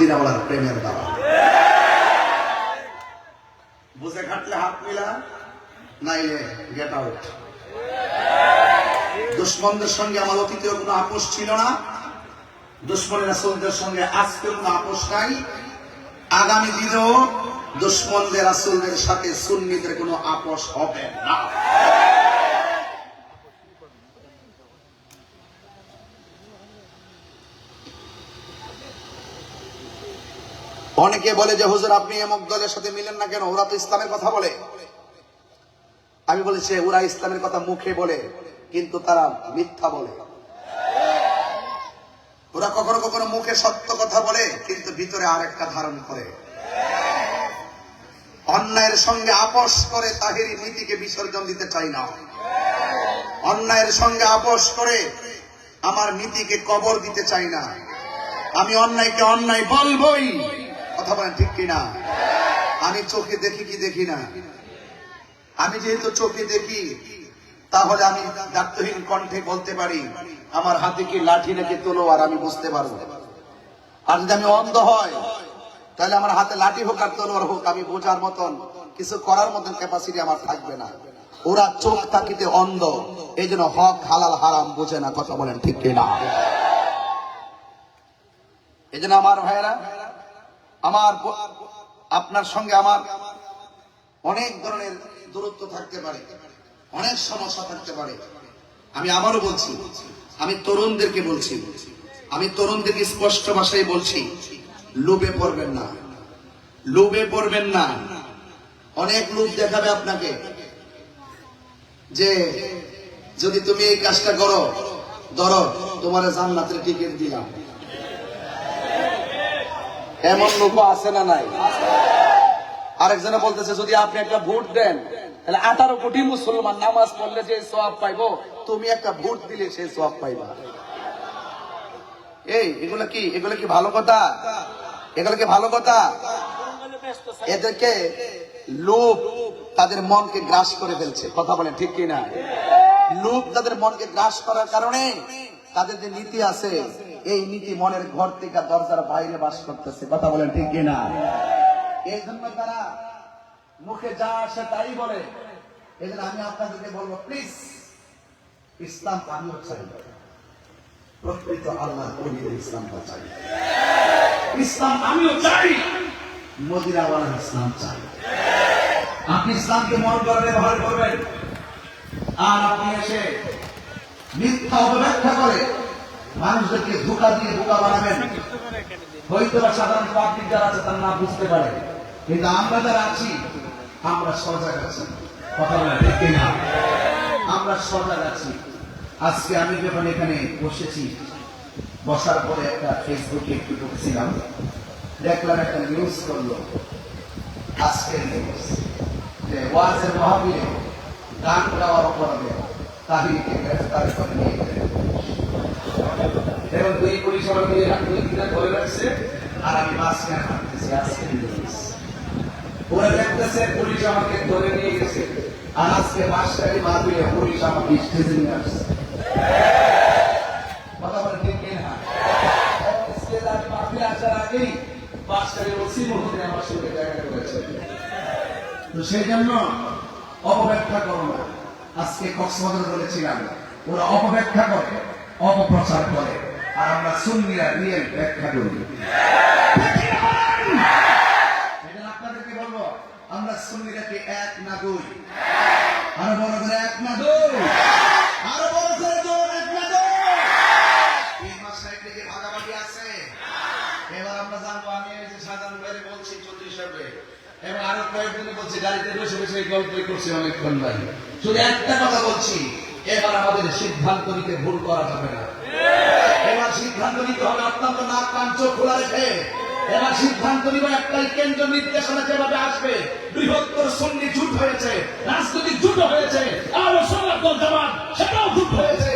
মদিনাওয়ালার প্রেমের দ্বারা বুঝে খাটলে হাত মিলা, নাইলে গেট আউট দুশ্মনদের সঙ্গে আমার অতীতেও কোনো আপোষ ছিল না। দুশ্মনের রাসুলদের সঙ্গে আজকে কোনো আপোষ নাই। আগামী দিনেও দুশ্মনদের রাসুলদের সাথে সুন্নিদের কোনো আপোষ হবে না। অনেকে বলে যে, হুজুর, আপনি এমক দলের সাথে মিলেন না কেন? ওরা তো ইসলামের কথা বলে। আমি বলেছি ওরা ইসলামের কথা মুখে বলে, কিন্তু তারা মিথ্যা বলে। ওরা কখনো কখনো মুখে সত্য কথা বলে, কিন্তু ভিতরে আরেকটা ধারণ করে। অন্যায়ের সঙ্গে আপোষ করে তাহেরি নীতিকে বিসর্জন দিতে চাই না। অন্যায়ের সঙ্গে আপোষ করে আমার নীতিকে কবর দিতে চাই না। আমি অন্যায়কে অন্যায় বলবই। কথা বলেন ঠিক কিনা? আমি চোখে দেখি কি দেখি না? আমি যেহেতু চোখে দেখি, তাহলে আমি দায়িত্বহীন কণ্ঠে বলতে পারি, আমার হাতে কি লাঠি নাকি তোলো আর আমি বুঝতে পারব? আর যদি আমি অন্ধ হয় তাহলে আমার হাতে লাঠি হোক আর তলোয়ার হোক, আমি বোঝার মতন, কিছু করার মতন ক্যাপাসিটি আমার থাকবে না। ওরা চোখ তাকিতে অন্ধ এই জন্য হক হালাল হারাম বোঝে না, কথা বলেন ঠিক কিনা? এই জন্য আমার ভাইয়েরা আমার আপনার সঙ্গে আমার অনেক ধরনের দূরত্ব থাকতে পারে, অনেক সমস্যা থাকতে পারে। আমি আবারও বলছি, আমি তরুণদেরকে বলছি, আমি তরুণদেরকে স্পষ্ট ভাষায় বলছি, লোভে পড়বেন না, লোভে পড়বেন না। অনেক লোভ দেখাবে আপনাকে যে যদি তুমি এই কাজটা করো, ধরো তোমার জান্নাতের টিকিট দিলাম। এমন লোক আছে না নাই? আরেকজনে বলতেছে, যদি আপনি একটা ভোট দেন, তাহলে আঠারো কোটি মুসলমান নামাজ পড়লে যে সব পাইবো, তুমি একটা ভোট দিলে সেই সব পাইবা। এই, এগুলো কি? এগুলো কি ভালো কথা? এগুলো কি ভালো কথা? এদেরকে লোভ তাদের মনকে গ্রাস করে ফেলছে। কথা বলেন ঠিক কি না লোভ তাদের মনকে গ্রাস করার কারণে তাদের যে নীতি আছে এই নীতি মনের ঘর থেকে দরজার বাইরে বাস করতেছে। কথা বলেন ঠিক কি না এই জন্য তারা মুখে যা আসে তাই বলে। এই জন্য আমি আপনাদেরকে বলব প্লিজ ইসলাম আমিও চাই। প্রকৃত আল্লাহ চাই। ইসলাম আমিও চাই ইসলাম চাই। আপনি ইসলামকে মন করে ব্যবহার করবেন। আর আপনি এসে মিথ্যা অপব্যাখ্যা করে মানুষদেরকে ধোকা দিয়ে বোকা বানাবেন। হয়তো বা সাধারণ পাবলিক যারা আছে, তারা না বুঝতে পারে। কিন্তু আমরা যারা আছি, আমরা সজাগ আছি। কথা বলে কিনা? আমরা সজাগ আছি। আজকে আমি যখন এখানে বসেছি, বসার পরে একটা ফেসবুকে একটু ঢুকছিলাম দেখলাম একটা নিউজ করল। আজকের নিউজ যে ওয়াজের মহাবীরে গান গাওয়ার অপরাধে তাহিরকে গ্রেফতার করে নিয়ে এবং দুই পুলিশ আমাকে দুই ধরে রাখছে, আর আমি মাঝখানে হাঁটতেছি, আজকে ওরা দেখতেছে, পুলিশ আমাকে ধরে নিয়ে গেছে। আর আজকে মাসকারি মাহফিলে পুলিশ আমাকে স্টেজে নিয়ে আসছে। আমার তো সেই জন্য অপব্যাখ্যা করো না। আজকে কক্সবাজার বলেছিলাম, ওরা অপব্যাখ্যা করে। অপপ্রচার করে। আর আমরা সুন্নিরা রিয়েল ব্যাখ্যা করি। বলব, আমরা সুন্নিরাকে এক না দুই। আরও বড় করে এক না দুই। আরও বড় করে এক না দুই। তিন মাস সাইড থেকে ভাগাভাগি আছে। এবার আমরা জানব, আমি এই যে সাধারণ বাইরে বলছি চল্লিশ হবে এবং আরও কয়েকদিন বলছি, গাড়িতে বসে বসে গল্প করছি অনেকক্ষণ ভাই শুধু একটা কথা বলছি এবার আমাদের সিদ্ধান্ত নিতে ভুল করা যাবে না। এবার সিদ্ধান্ত নিতে হবে অত্যন্ত নাক, কান, চোখ খোলা রেখে। এবার সিদ্ধান্ত নিব একটাই কেন্দ্র নির্দেশনা যেভাবে আসবে, বৃহত্তর সন্ধি জুট হয়েছে, রাজনৈতিক জুট হয়েছে, আরও সমাজ জামাত সেটাও জুট হয়েছে।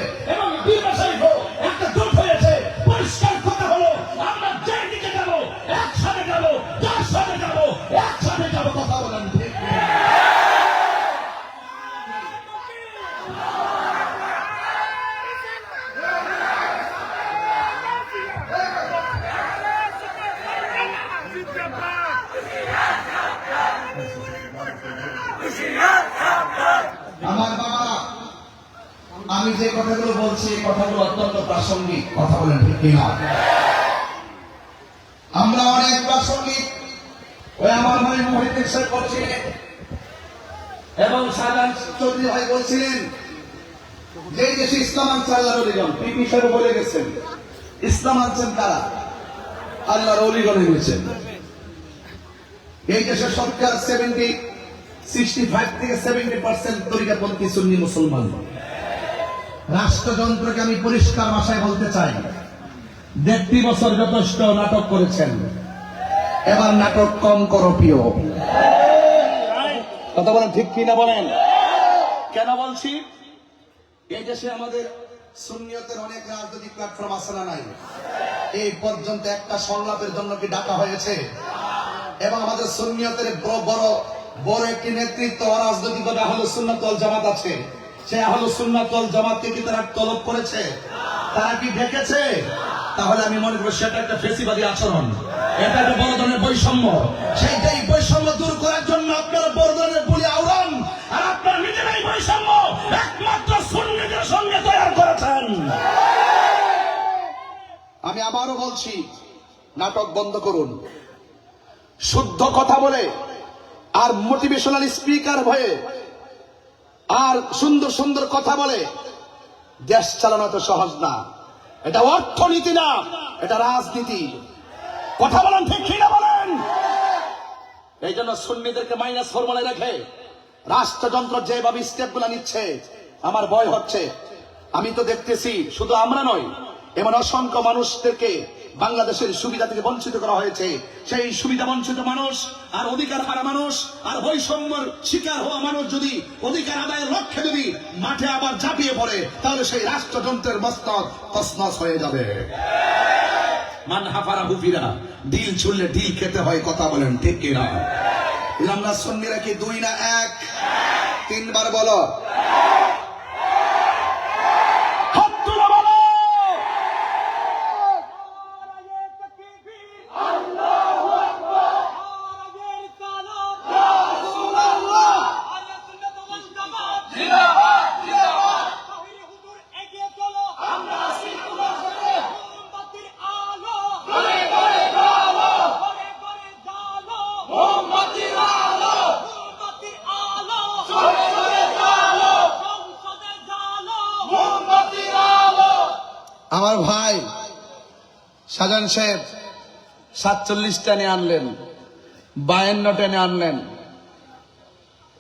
কথাগুলো অত্যন্ত প্রাসঙ্গিক। কথা বলেন, ঠিক কিনা? আমরা অনেক প্রাসঙ্গিক। ওই আমার ভাই মহিদিন করছিলেন এবং সাজান চৌধুরী ভাই বলছিলেন, যে দেশে ইসলাম আনছে আল্লাহর অলিগণ, পিপি সাহেব বলে গেছেন, ইসলাম আনছেন তারা আল্লাহর অলিগণ এনেছেন এই দেশের সরকার সেভেন্টি সিক্সটি ফাইভ থেকে সেভেন্টি পার্সেন্ট তরিকাপন্থী সুন্নি মুসলমান। রাষ্ট্রযন্ত্রকে আমি পরিষ্কার ভাষায় বলতে চাই। দেড়টি বছর যথেষ্ট নাটক করেছেন। এবার নাটক কম করো প্রিয়। কথা বলেন ঠিক কি না বলেন? কেন বলছি? এই দেশে আমাদের সুন্নিয়তের অনেক রাজনৈতিক প্ল্যাটফর্ম আছে না নাই? এই পর্যন্ত একটা সংলাপের জন্য কি ডাকা হয়েছে? এবং আমাদের সুন্নিয়তের বড় বড় বড় একটি নেতৃত্ব রাজনৈতিকভাবে আহলে সুন্নাতল জামাত আছে। সে আহলে সুন্নাতল জামাতকে কি তারা তলব করেছে? তারা কি ডেকেছে তাহলে আমি মনে করি সেটা একটা ফেসিবাদী আচরণ। এটা একটা বড় ধরনের বৈষম্য। সেইটাই বৈষম্য দূর করার জন্য আপনারা বড় ধরনের বলি আওড়ান, আর আপনারা নিজেরাই বৈষম্য একমাত্র সুন্নিদের সঙ্গে তৈরি করেছেন। আমি আবারও বলছি, নাটক বন্ধ করুন। শুদ্ধ কথা বলে আর মোটিভেশনাল স্পিকার হয়ে আর সুন্দর সুন্দর কথা বলে, দেশ চালানো তো সহজ না। এটা অর্থনীতি না, এটা রাজনীতি। কথা বলেন ঠিক কিনা বলেন? এই জন্য সুন্নিদেরকে মাইনাস ফর্মুলায় রেখে, রাষ্ট্রযন্ত্র যেভাবে স্টেপগুলা নিচ্ছে, আমার ভয় হচ্ছে। আমি তো দেখতেছি, শুধু আমরা নয় এমন অসংখ্য মানুষদেরকে বাংলাদেশের সুবিধা থেকে বঞ্চিত করা হয়েছে। সেই সুবিধা বঞ্চিত মানুষ আর অধিকার হারা মানুষ আর বৈষম্যর শিকার হওয়া মানুষ যদি অধিকার আদায়ের লক্ষ্যে যদি মাঠে আবার ঝাঁপিয়ে পড়ে, তাহলে সেই রাষ্ট্রযন্ত্রের মস্তক তসনস হয়ে যাবে। মান হাফারা হুফিরা ডিল ছুললে ডিল খেতে হয় কথা বলেন ঠিক কিনা? আমরা সন্নিরা কি দুই না এক? তিনবার বলো। সাতচল্লিশ টেনে আনলেন, বায়ান্ন টেনে আনলেন,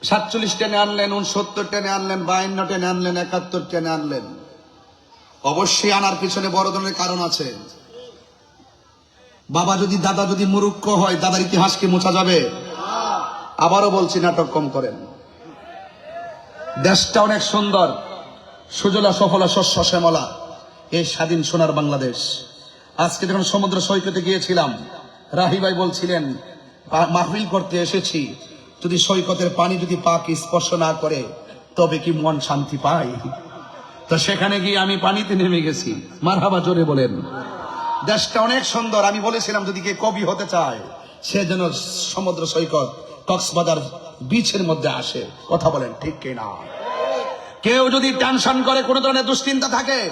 সাতচল্লিশ টেনে আনলেন, উনসত্তর টেনে আনলেন, বায়ান্ন টেনে আনলেন, একাত্তর টেনে আনলেন। অবশ্যই আনার পিছনে বড় ধরনের কারণ আছে। বাবা যদি, দাদা যদি মুরুক্ষ হয়, দাদার ইতিহাস কি মোছা যাবে? আবারও বলছি, নাটক কম করেন। দেশটা অনেক সুন্দর, সুজলা সফলা শস্য শ্যামলা, এই স্বাধীন সোনার বাংলাদেশ। আজকে যখন সমুদ্র সৈকতে গিয়েছিলাম, রাহি ভাই বলছিলেন, "পা- মাহফিল করতে এসেছি। যদি সৈকতের পানি যদি পাক স্পর্শ না করে, তবে কি মন শান্তি পায়? তো সেখানে গিয়ে আমি পানিতে নেমে গেছি। মারহাবা জোরে বলেন, দেশটা অনেক সুন্দর। আমি বলেছিলাম, যদি কে কবি হতে চায়, সে যেন সমুদ্র সৈকত কক্সবাজার বিচের মধ্যে আসে। কথা বলেন ঠিক কিনা? কেউ যদি টেনশন করে, কোনো ধরনের দুশ্চিন্তা থাকে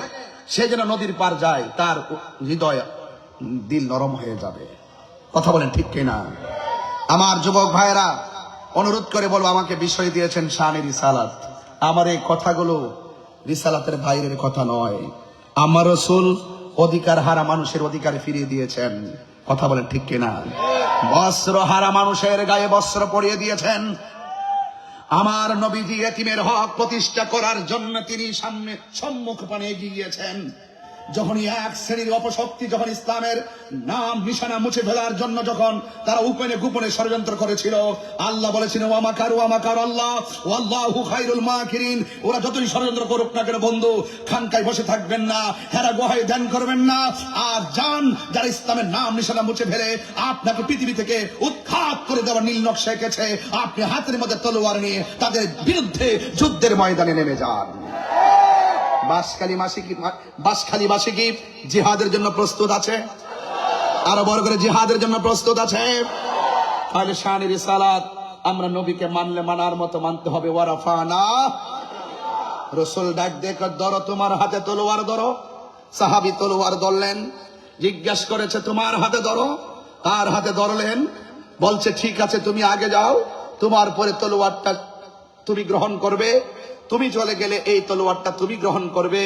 সে যেন নদীর পার যায়, তার হৃদয় দিল নরম হয়ে যাবে। কথা বলেন ঠিক কিনা? আমার যুবক ভাইরা অনুরোধ করে বলব আমাকে বিষয় দিয়েছেন শানের রিসালাত। আমার এই কথাগুলো রিসালাতের বাইরের কথা নয়। আমার রসুল অধিকার হারা মানুষের অধিকার ফিরিয়ে দিয়েছেন। কথা বলেন ঠিক কিনা? বস্ত্র হারা মানুষের গায়ে বস্ত্র পরিয়ে দিয়েছেন। আমার নবীজি এতিমের হক প্রতিষ্ঠা করার জন্য তিনি সামনে সম্মুখ পানে এগিয়ে গিয়েছেন। যখনই এক শ্রেণির অপশক্তি যখন ইসলামের নাম নিশানা মুছে ফেলার জন্য যখন তারা উপনে গোপনে ষড়যন্ত্র করেছিল, আল্লাহ বলেছিলেন ওয়ামাকার ওয়ামাকার আল্লাহ ওয়াল্লাহু খাইরুল মাকিরিন। ওরা যতই ষড়যন্ত্র করুক না কেন, বন্ধু, খানকায় বসে থাকবেন না, হেরা গোহায় ধ্যান করবেন না। আর যান, যারা ইসলামের নাম নিশানা মুছে ফেলে, আপনাকে পৃথিবী থেকে উৎখাত করে দেওয়ার নীল নকশা এঁকেছে। আপনি হাতের মধ্যে তলোয়ার নিয়ে তাদের বিরুদ্ধে যুদ্ধের ময়দানে নেমে যান। বাসখালী মাসি কি বাসখালী মাসি কি জিহাদের জন্য প্রস্তুত আছে? আরও বড় করে জিহাদের জন্য প্রস্তুত আছে? তাহলে শানের সালাত আমরা নবীকে মানলে মানার মতো মানতে হবে, ওয়ারাফানা। রসুল ডাক দেখো, ধরো তোমার হাতে তলোয়ার, ধরো। সাহাবি তলোয়ার ধরলেন, জিজ্ঞেস করেছে, তোমার হাতে ধরো? তার হাতে ধরলেন। বলছে, ঠিক আছে, তুমি আগে যাও, তোমার পরে তলোয়ারটা তুমি গ্রহণ করবে। তুমি চলে গেলে এই তলোয়ারটা তুমি গ্রহণ করবে।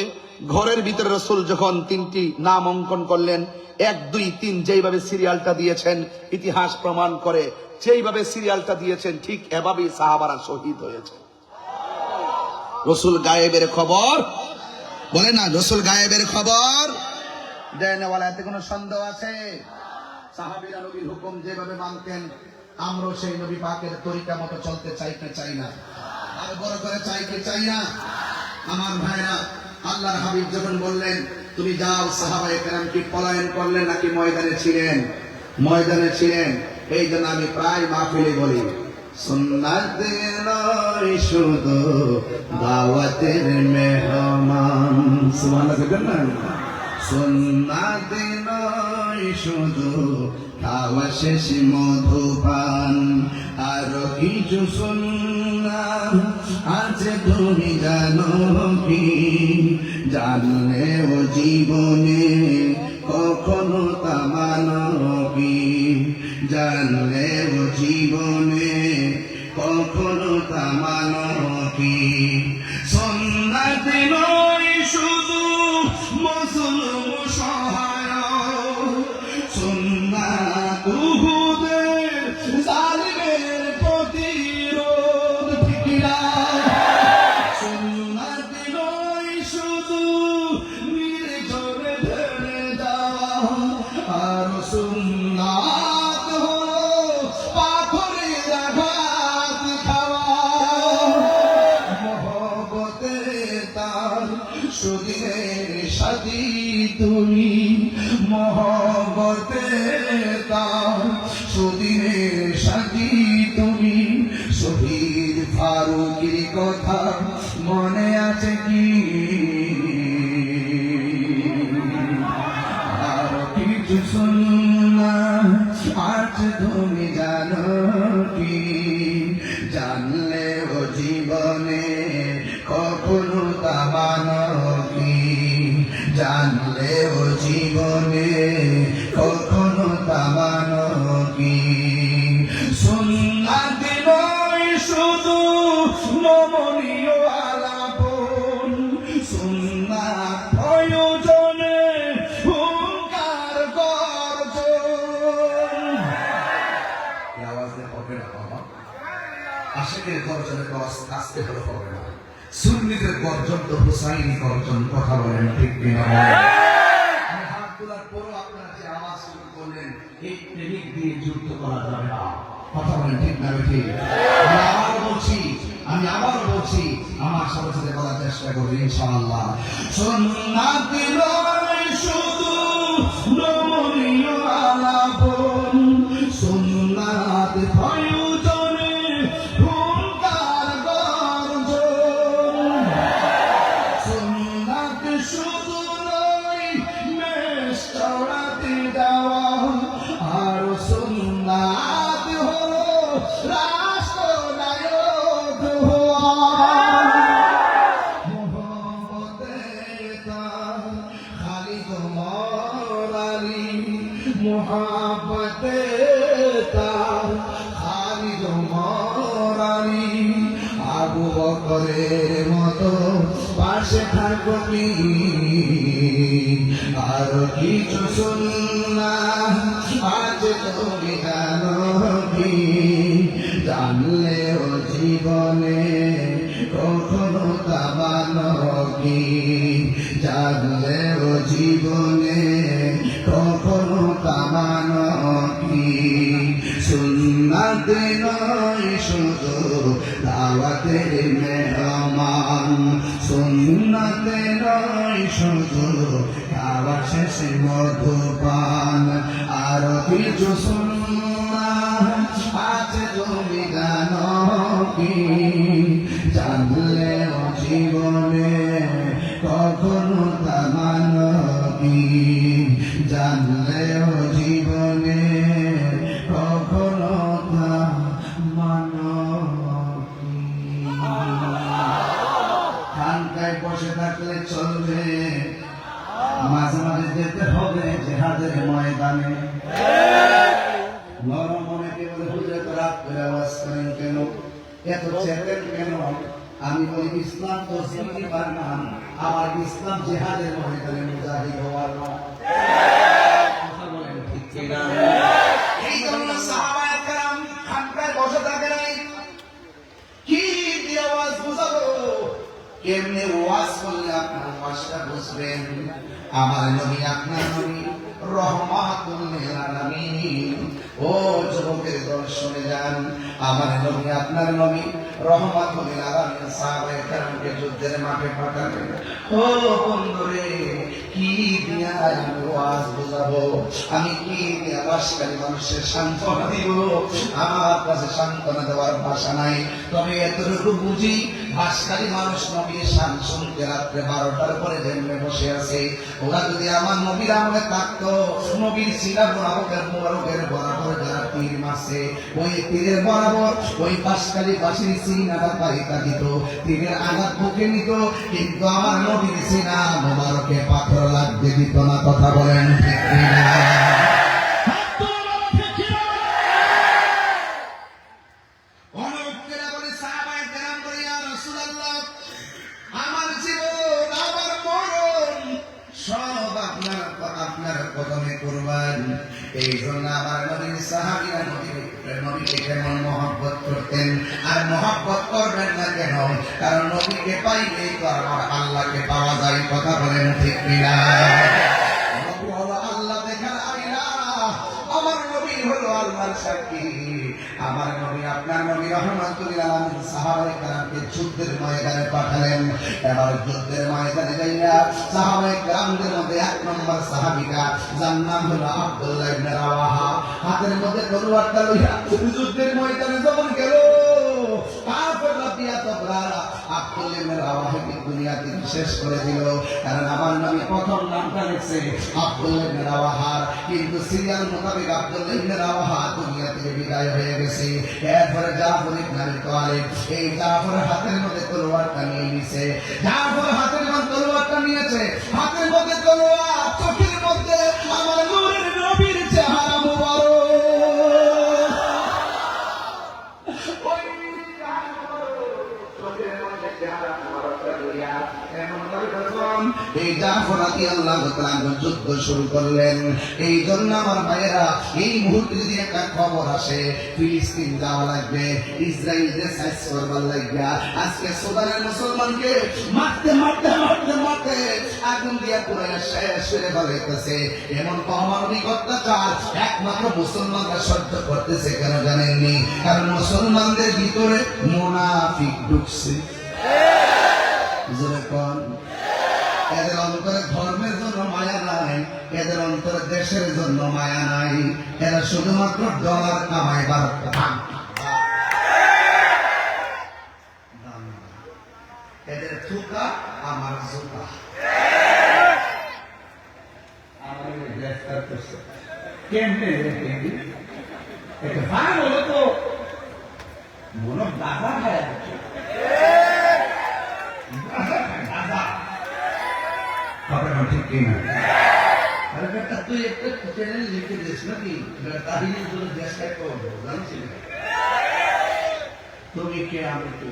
ঘরের ভিতরে রসুল যখন তিনটি নাম অঙ্কন করলেন, এক, দুই, তিন, যেইভাবে সিরিয়ালটা দিয়েছেন, ইতিহাস প্রমাণ করে, যেইভাবে সিরিয়ালটা দিয়েছেন, ঠিক এভাবেই সাহাবারা শহীদ হয়েছে। রসুল গায়েবের খবর? বলে না, রসুল গায়েবের খবর? দেয় না এতে কোনো সন্দেহ আছে? সাহাবিরা নবীর হুকুম যেভাবে মানতেন, আমরাও সেই নবী পাকের তরিকা মতো চলতে চাইতে চাই না। আর বড় করে চাইতে চাই না? আমার ভাইরা, আল্লাহর হাবিব যখন বললেন, তুমি যাও, সাহাবায়ে কেরাম কি পলায়ন করলেন নাকি ময়দানে ছিলেন? ময়দানে ছিলেন। এই জন্য আমি প্রায় মাহফিলে বলি সুন্নাত নয়, শুধু নয় শেষ মধুপান। আর কিছু সুন্না আছে তুমি জানো কি? জানলে ও জীবনে কখনো তামানো কি? জানলে ও জীবনে কখনো তামানো কি? সাথী তুমি। শহীদ ফারুকের কথা মনে আছে কি? আশেকের গর্জনের আসতে হলে হবে না। সুন্নিদের গর্জন তো হুসাইনি গর্জন কথা বলেন ঠিক কিনা? হাত তোলার পরও আপনারা যে আওয়াজ শুরু করলেন এই প্রেমিক দিয়ে যুক্ত করা যাবে না। কথা বলেন ঠিক না ঠিক? আমি আবার বলছি আমি আবার বলছি আমার সাথে বলার চেষ্টা করব ইনশাআল্লাহ। জীবনে কখনো তামানো কি ও জীবনে কখনো তামানো কি সুন্নাত নয় শুধু দাওয়াতের মেহমান, সুন্নাত নয় শুধু খাওয়া শেষে মধুপান। আর কিছু সুন্না আছে তুমি জানো কি দিয়া আমি আমি কি দিয়া বাসকারী মানুষের সান্ত্বনা দিব? আমার কাছে সান্ত্বনা দেওয়ার ভাষা নাই। তবে এতটুকু বুঝি বাসকারী মানুষ নবীর শান শুনতে রাত্রে বারোটার পরে জেমে বসে আছে ওরা যদি আমার নবীর আমলে থাকতো, নবীর শিলা বরাবরের মোবারকের বরাবর যারা তীর মারছে, ওই তীরের বরাবর ওই বাসকারী বাসির সিনাটা পারিতা দিত তীরের আঘাত বুকে নিত, কিন্তু আমার নবীর সিনা মোবারকে পাথর লাগতে দিত না, কথা বলেন ঠিক কিনা? আল্লাহকে পাওয়া যায় কথা বলেন ঠিক কিনা? আমার নবী আপনার নবী রহমাতুল্লাহ আলামিন সাহাবায়ে কেরামকে যুদ্ধের ময়দানে পাঠালেন। এবার যুদ্ধের ময়দানে যাইয়া সাহাবায়ে কেরামদের মধ্যে এক নম্বর সাহাবীটা যার নাম হলো আব্দুল্লাহ হাতের মধ্যে তলোয়ারটা লইয়া যুদ্ধের ময়দানে যখন গেল কাফেররা দিয়া তবরারা আব্দুল্লাহ ইবনে রাওয়াহাকে দুনিয়া থেকে শেষ করে দিল। কারণ আমার নবী প্রথম নামটা লিখছে আব্দুল্লাহ ইবনে কিন্তু সিরিয়াল মোতাবেক আব্দুল্লাহ ইবনে রাওয়াহা দুনিয়া থেকে বিদায় হয়ে গেছে। এরপরে জাফর ইবনে আবি তালিব এই জাফরের হাতের মধ্যে তলোয়ারটা নিয়ে নিছে। জাফর হাতের মধ্যে তলোয়ারটা নিয়েছে। হাতের মধ্যে তলোয়ার চোখের রাদিয়াল্লাহু তাআলা যুদ্ধ শুরু করলেন। এই জন্য আমার ভাইয়েরা, এই মুহূর্তে যদি একটা খবর আসে, ফিলিস্তিন যাওয়া লাগবে করবার লাগবে। আজকে সুদানের মুসলমানকে মারতে মারতে মারতে মারতে আগুন দিয়া শেষ করে বলাইতেছে এমন অমানবিক অত্যাচার একমাত্র মুসলমানরা সহ্য করতেছে কেন জানেননি? কারণ মুসলমানদের ভিতরে মুনাফিক ঢুকছে। অন্তরে ধর্মের জন্য মায়া নাই, এদের অন্তরে দেশের জন্য মায়া নাই। এরা শুধুমাত্র ডলার কামাইবার। এদের থুকা আমার জুতা। কেমনে কেমনি? মনে দাদা খায় দাদা খায় দাদা কথাটা ঠিক কিনা তুই একটা চ্যানেল লিখে দিস নাকি বেটা তাহিনী তোর দেশটা করব জানিস তুমি কে আমি কে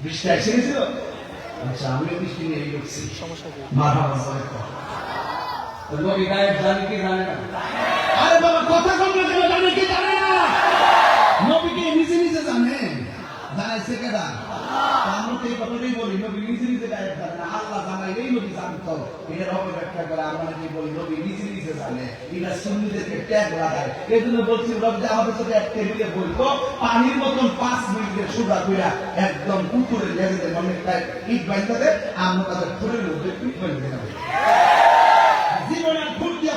বৃষ্টি এসে গেছিল আচ্ছা আমিও বৃষ্টি নিয়ে গেছি মাথা নবী গায়েব জানে কি জানে না আরে বাবা, কথা কম না কেন জানে কি জানে না নবীকে জানে জানাইছে কেডা আমরা তো আমরা কি পানির মতন পাঁচ মিনিটের সুদা কইরা একদম পুকুরের লেগেতে অনেকটা ইট আমরা তাদের ফুলের মধ্যে জীবনের দিয়া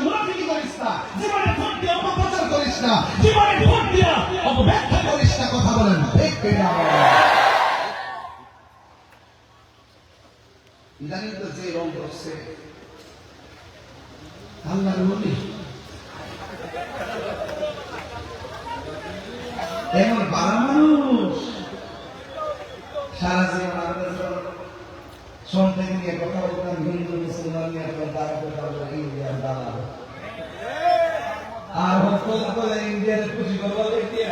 করিস না জীবনের ভোট দিয়া অপপ্রচার করিস না জীবনের ভোট দিয়া অপব্যাখ্যা বলেন, ঠিক কিনা? ইদানিং তো যে রং করছে, আল্লাহর নবী। এমন বাড়া মানুষ। সারা জীবন আমাদের সন্তান নিয়ে কথা বলতাম, হিন্দু, মুসলমান নিয়ে তারা কথা বলে ইন্ডিয়ান দাদা আর বলে ইন্ডিয়ার খুশি করব ইন্ডিয়া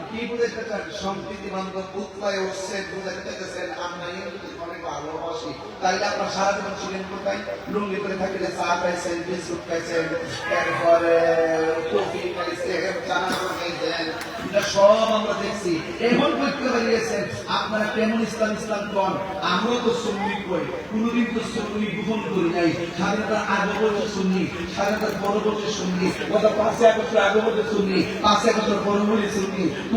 কি বুঝাইতে চান সম্প্রীতি বান্ধব উৎপায় উঠছে বুঝাইতে চাইতেছেন আমরা হিন্দুদের অনেক ভালোবাসি। তাইলে আপনার সারা জীবন ছিলেন কোথায়? লুঙ্গি করে থাকলে চা খাইছেন বিস্কুট খাইছেন এরপরে কফি খাইছেন। চানা খাইছেন আমরা আপনারা কেমন ইসলাম ইসলাম কন? আমরা তো